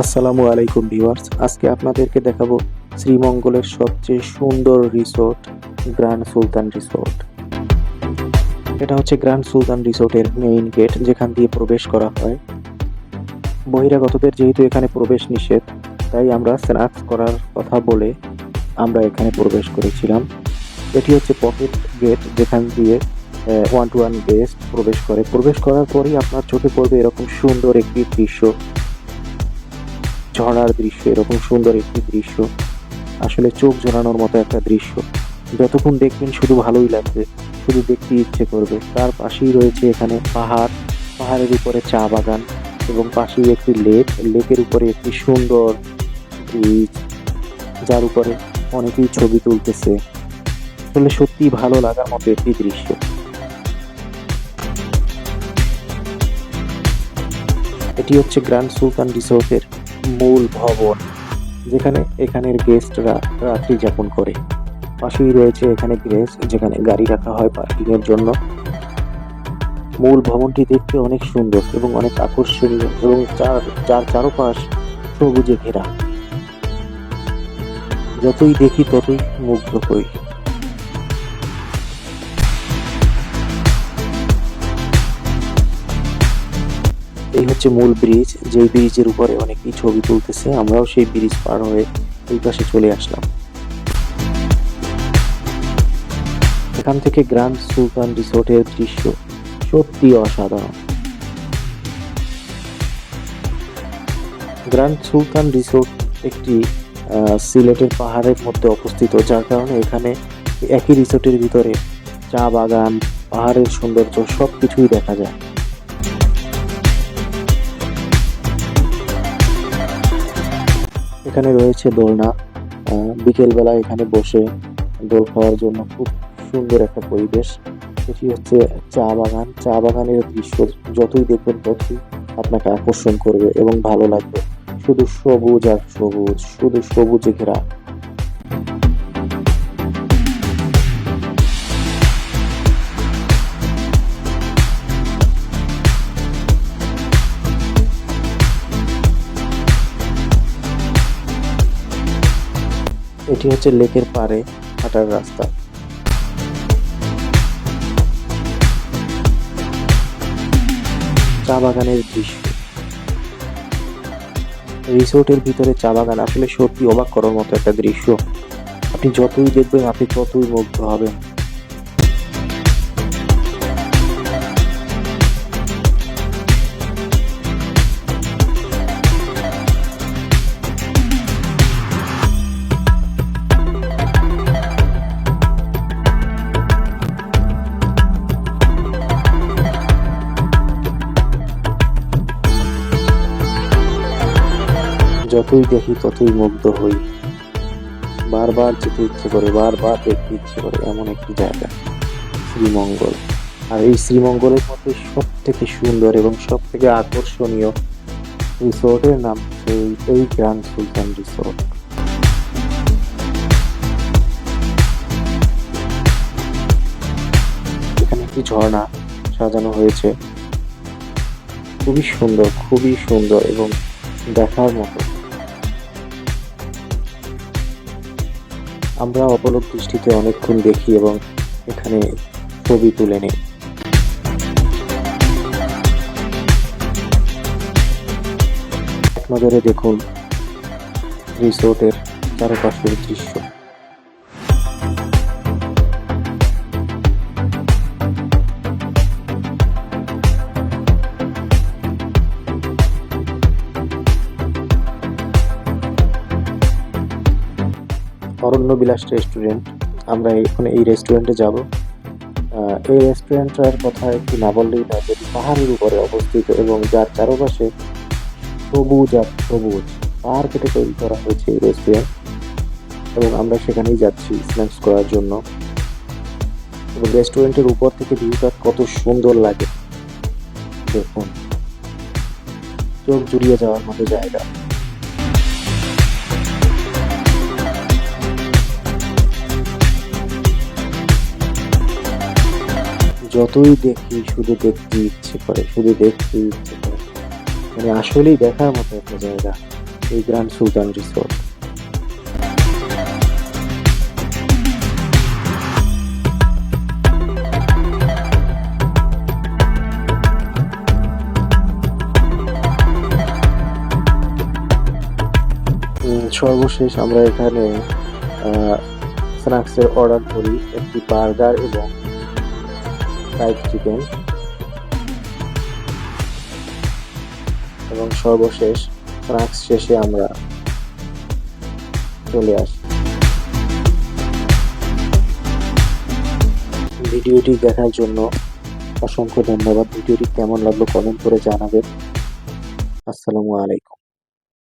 আসসালামু আলাইকুম ভিউয়ার্স। আজকে আপনাদেরকে দেখাবো শ্রীমঙ্গলের সবচেয়ে সুন্দর রিসোর্ট, গ্র্যান্ড সুলতান রিসোর্ট। এটা হচ্ছে গ্র্যান্ড সুলতান রিসোর্টের মেইন গেট, যেখান দিয়ে প্রবেশ করা হয়। বহিরাগতদের যেহেতু এখানে প্রবেশ নিষেধ, তাই আমরা স্ন্যাক্স করার কথা বলে আমরা এখানে প্রবেশ করেছিলাম। এটি হচ্ছে পকেট গেট, যেখান দিয়ে ওয়ান টু ওয়ান গেস্ট প্রবেশ করে। প্রবেশ করার পরই আপনার চোখে পড়বে এরকম সুন্দর একটি দৃশ্য। ঝর্ণার দৃশ্য, এরকম সুন্দর একটি দৃশ্য। আসলে চোখ জোড়ানোর মতো একটা দৃশ্য। যতক্ষণ দেখবেন শুধু ভালোই লাগবে, শুধু দেখতে ইচ্ছে করবে। তার পাশেই রয়েছে এখানে পাহাড়। পাহাড়ের উপরে চা বাগান এবং পাশেই একটি লেক। লেকের উপরে একটি সুন্দর ব্রিজ, যার উপরে অনেকেই ছবি তুলতেছে। আসলে সত্যি ভালো লাগার মতো একটি দৃশ্য। এটি হচ্ছে গ্র্যান্ড সুলতান রিসোর্টের মূল ভবন, যেখানে এখানের গেস্টরা রাত্রি যাপন করে। পাশেই রয়েছে এখানে গ্রেস যেখানে গাড়ি রাখা হয় পার্কিং এর জন্য। মূল ভবনটি দেখতে অনেক সুন্দর এবং অনেক আকর্ষণীয় এবং চার চার চারপাশ সবুজে ঘেরা। যতই দেখি ততই মুগ্ধ হই। এই হচ্ছে মূল ব্রিজ যেই ব্রিজের উপরে অনেকেই ছবি তুলতেছে, আমরাও সেই ব্রিজ পার হয়ে এই পাশে চলে আসলাম। এখান থেকে গ্র্যান্ড সুলতান রিসোর্টের দৃশ্য সত্যি অসাধারণ। গ্র্যান্ড সুলতান রিসোর্ট একটি সিলেটের পাহাড়ের মধ্যে অবস্থিত, যার কারণে এখানে একই রিসোর্টের ভিতরে চা বাগান, পাহাড়ের সৌন্দর্য সব কিছুই দেখা যায়। এখানে রয়েছে দোলনা। বিকেলবেলা এখানে বসে দোল খাওয়ার জন্য খুব সুন্দর একটা পরিবেশ। এটি হচ্ছে চা বাগান। চা বাগানের দৃশ্য যতই দেখবেন ততই আপনাকে আকর্ষণ করবে এবং ভালো লাগবে। শুধু সবুজ আর সবুজ, শুধু সবুজে ঘেরা। এটি হচ্ছে লেকের পাড়ে হাঁটার রাস্তা। চা বাগানের দৃশ্য। রিসোর্টের ভিতরে চা বাগান আসলে সত্যি অবাক করার মতো একটা দৃশ্য। আপনি যতই দেখবেন, আপনি ততই মুগ্ধ হবেন। যতই দেখি ততই মুগ্ধ হই। বারবার যেতে ইচ্ছে করে, বারবার দেখতে ইচ্ছে করে এমন একটি জায়গা, শ্রীমঙ্গল। আর এই শ্রীমঙ্গলের মধ্যে সব থেকে সুন্দর এবং সব থেকে আকর্ষণীয় রিসোর্টের নাম এই গ্র্যান্ড সুলতান রিসোর্ট। এখানে একটি ঝর্ণা সাজানো হয়েছে। খুবই সুন্দর খুবই সুন্দর এবং দেখার মতো। আমরা অপলক দৃষ্টিতে অনেকক্ষণ দেখি এবং এখানে ছবি তুলে নিই। নজরে দেখুন রিসোর্টের চারপাশের দৃশ্য। বিলাস রেস্টুরেন্ট আমরা এখানে এই রেস্টুরেন্টে যাব। আহ, এই রেস্টুরেন্টটার কথা একটু না বললেই না যেটি পাহাড়ের উপরে অবস্থিত এবং যার চারপাশে সবুজ আর সবুজ পাহাড় কেটে তৈরি করা হয়েছে এই রেস্টুরেন্ট এবং আমরা সেখানেই যাচ্ছি স্ন্যাক্স করার জন্য। এবং রেস্টুরেন্টের উপর থেকে ভিউটা কত সুন্দর লাগে। দেখুন চোখ জুড়িয়ে যাওয়ার মতো জায়গা। যতই দেখি, শুধু দেখতে ইচ্ছে করে, শুধু দেখতে ইচ্ছে করে। মানে আসলেই দেখার মতো একটা জায়গা এই গ্র্যান্ড সুলতান রিসোর্ট সর্বশেষ আমরা এখানে স্ন্যাক্সের অর্ডার করি একটি বার্গার এবং ফ্রাইড চিকেন এবং সর্বশেষ স্ন্যাক্স শেষে আমরা চলে আসি। ভিডিওটি দেখার জন্য অসংখ্য ধন্যবাদ। ভিডিওটি কেমন লাগল কমেন্ট করে জানাবেন। আসসালামু আলাইকুম।